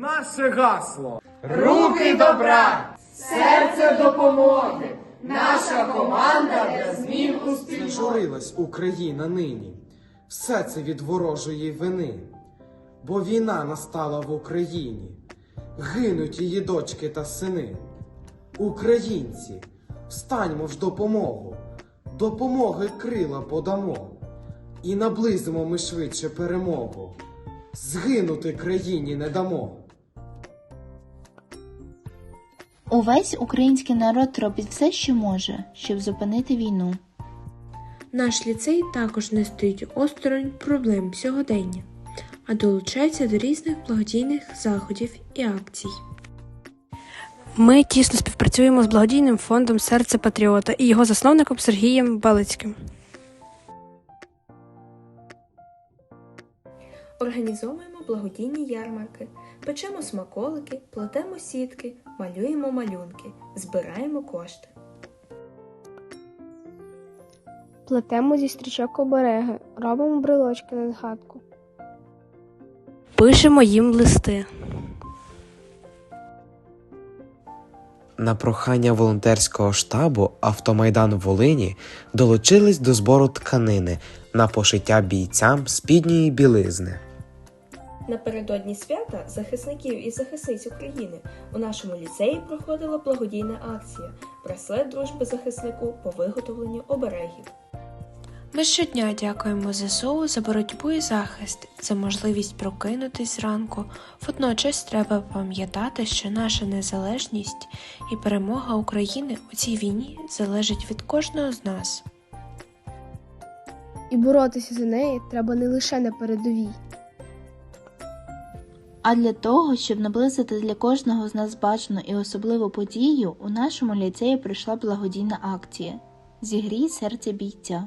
Наше гасло. Руки добра, серце допомоги. Наша команда для змін у спільноті. Зажурилась Україна нині. Все це від ворожої вини. Бо війна настала в Україні. Гинуть її дочки та сини. Українці, встаньмо ж допомогу. Допомоги крила подамо. І наблизимо ми швидше перемогу. Згинути країні не дамо. Увесь український народ робить все, що може, щоб зупинити війну. Наш ліцей також не стоїть осторонь проблем сьогодення, а долучається до різних благодійних заходів і акцій. Ми тісно співпрацюємо з благодійним фондом Серце Патріота і його засновником Сергієм Балицьким. Організовуємо благодійні ярмарки, печемо смаколики, плетемо сітки, малюємо малюнки, збираємо кошти. Плетемо зі стрічок обереги, робимо брелочки на згадку. Пишемо їм листи. На прохання волонтерського штабу Автомайдан Волині долучились до збору тканини на пошиття бійцям спідньої білизни. Напередодні свята захисників і захисниць України у нашому ліцеї проходила благодійна акція Браслет дружби захиснику по виготовленню оберегів. Ми щодня дякуємо ЗСУ за боротьбу і захист, за можливість прокинутись зранку. Водночас треба пам'ятати, що наша незалежність і перемога України у цій війні залежить від кожного з нас. І боротися за неї треба не лише на передовій. А для того, щоб наблизити для кожного з нас бачену і особливу подію, у нашому ліцеї пройшла благодійна акція Зігрій серце бійця.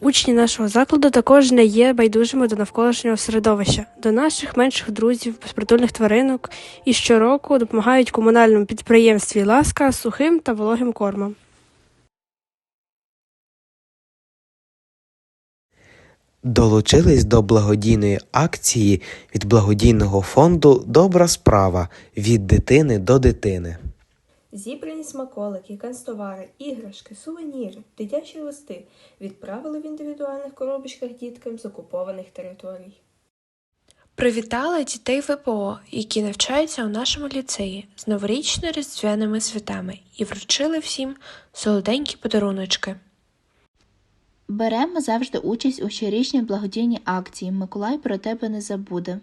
Учні нашого закладу також не є байдужими до навколишнього середовища, до наших менших друзів, безпритульних тваринок і щороку допомагають комунальному підприємстві Ласка сухим та вологим кормом. Долучились до благодійної акції від благодійного фонду Добра справа від дитини до дитини. Зібрані смаколики, канцтовари, іграшки, сувеніри, дитячі листи відправили в індивідуальних коробочках діткам з окупованих територій. Привітали дітей ВПО, які навчаються у нашому ліцеї з новорічно-різдвяними святами і вручили всім солоденькі подаруночки. Беремо завжди участь у щорічній благодійній акції Миколай про тебе не забуде.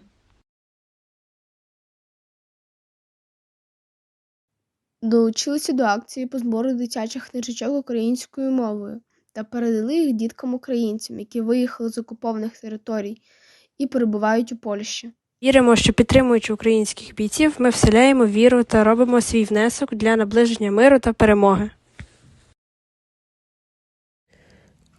Долучилися до акції по збору дитячих книжечок українською мовою та передали їх діткам-українцям, які виїхали з окупованих територій і перебувають у Польщі. Віримо, що підтримуючи українських бійців, ми вселяємо віру та робимо свій внесок для наближення миру та перемоги.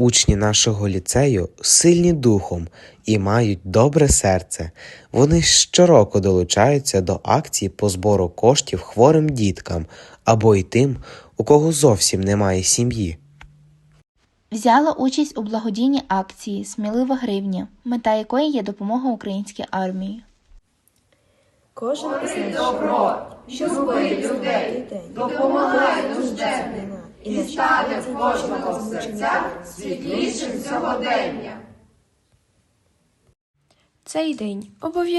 Учні нашого ліцею сильні духом і мають добре серце. Вони щороку долучаються до акцій по збору коштів хворим діткам або й тим, у кого зовсім немає сім'ї. Взяла участь у благодійній акції Смілива гривня, мета якої є допомога українській армії. Кожен із нас добро, що зробити людей, допомагає нужденним і стати в кожного серця світлішим сьогодення. Цей день обов'язково